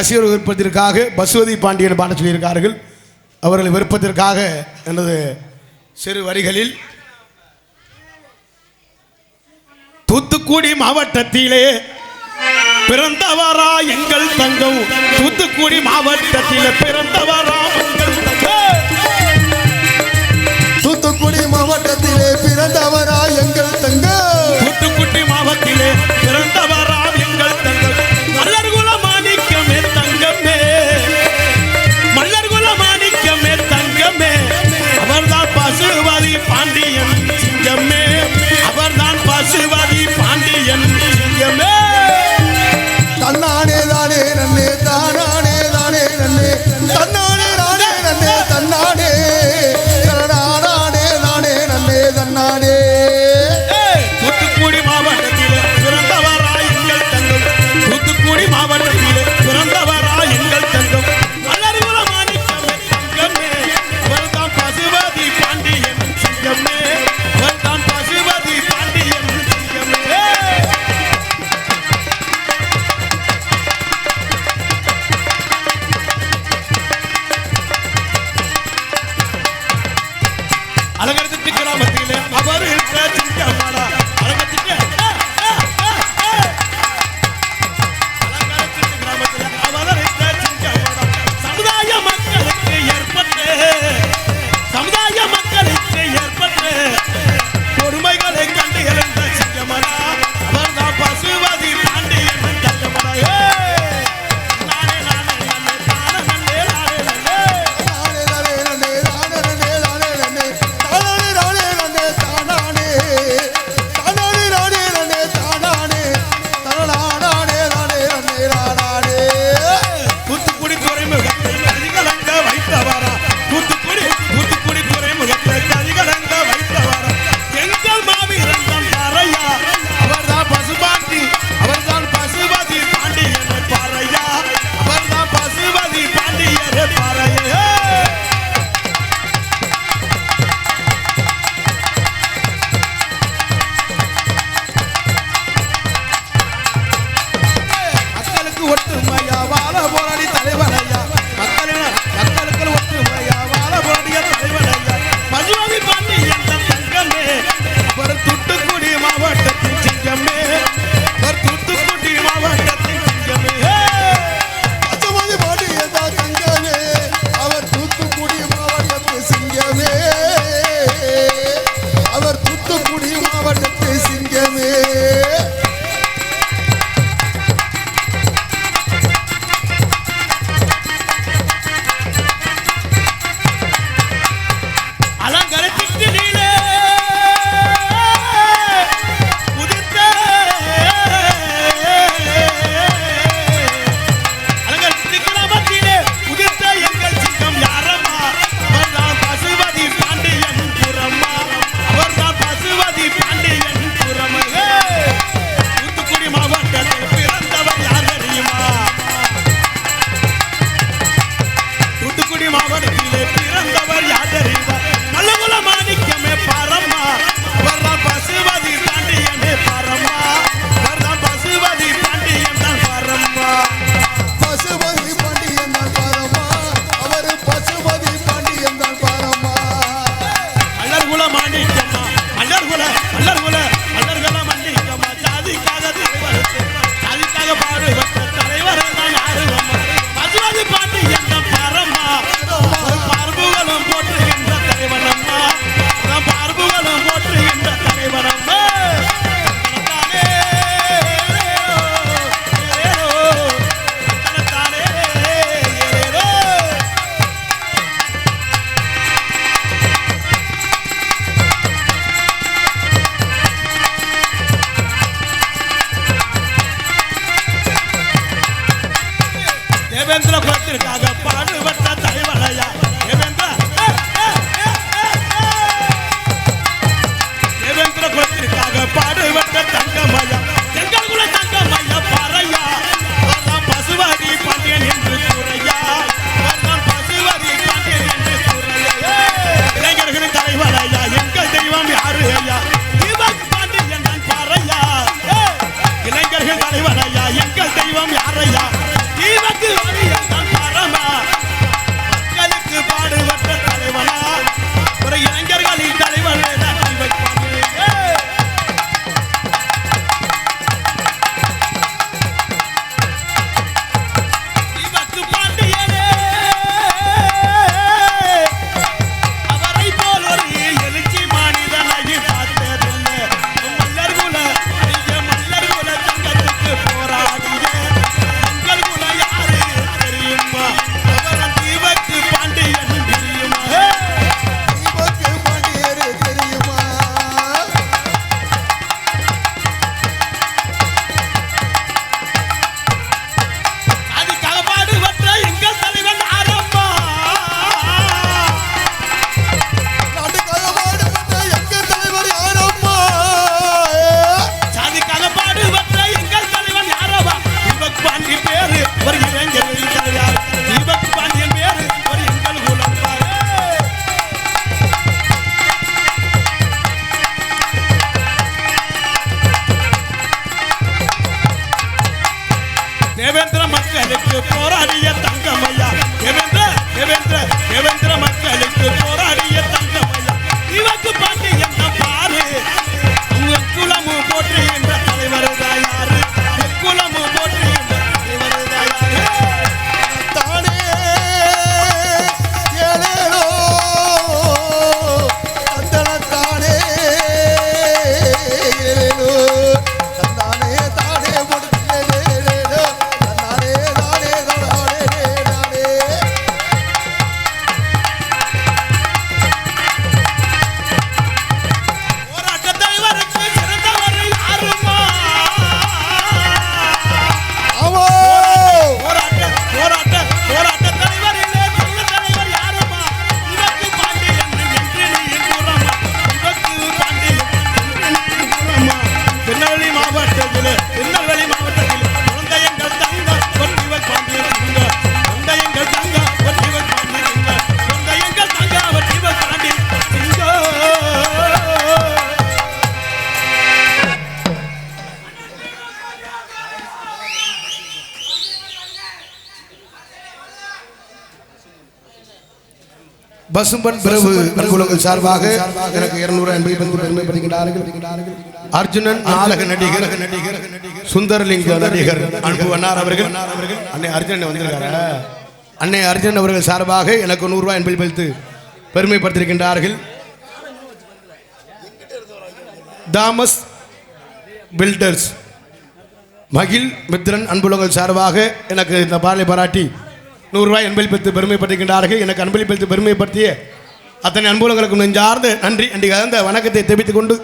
ரசிகர் விருப்பத்திற்காக பசுவதி பாண்டியன் பாட சொல்லியிருக்கார்கள் அவர்கள் விருப்பத்திற்காக எனது சிறு வரிகளில் தூத்துக்குடி மாவட்டத்திலே பிறந்தவரா எங்கள் தங்கம். தூத்துக்குடி மாவட்டத்தில் பிறந்தவரா அலங்கரித்து கிராமத்திலே அவர் இருக்கிற சிங்கமாடா வேந்தல குலத்திற்காக பாடுபட்ட பசும்பன் பிரபு அன்புலங்கள் சார்பாக எனக்கு இருநூறு என்பதை வந்து பெருமைப்படுகிறார்கள் அர்ஜுனன் நாடக நடிகர் நடிகர் சுந்தரலிங்க நடிகர் அன்பு அண்ணார் அவர்கள். அன்னை அர்ஜுனன் வந்திருக்காரு? அன்னை அர்ஜுனன் அவர்கள் சார்பாக எனக்கு நூறு ரூபாய் என்பதை வைத்து பெருமைப்படுத்தியிருக்கின்றார்கள். Thomas filters. மகிழ் மித்ரன் அன்புலங்கள் சார்பாக எனக்கு இந்த பாடலை பாராட்டி நூறுரூவாய் அன்பளிப்பத்து பெருமைப்படுத்துகின்றார்கள். எனக்கு அன்பளிப்பத்து பெருமைப்படுத்திய அத்தனை அன்புலங்களுக்கும் நெஞ்சார்ந்து நன்றி. அன்றைக்கு அந்த வணக்கத்தை தெரிவித்துக் கொண்டு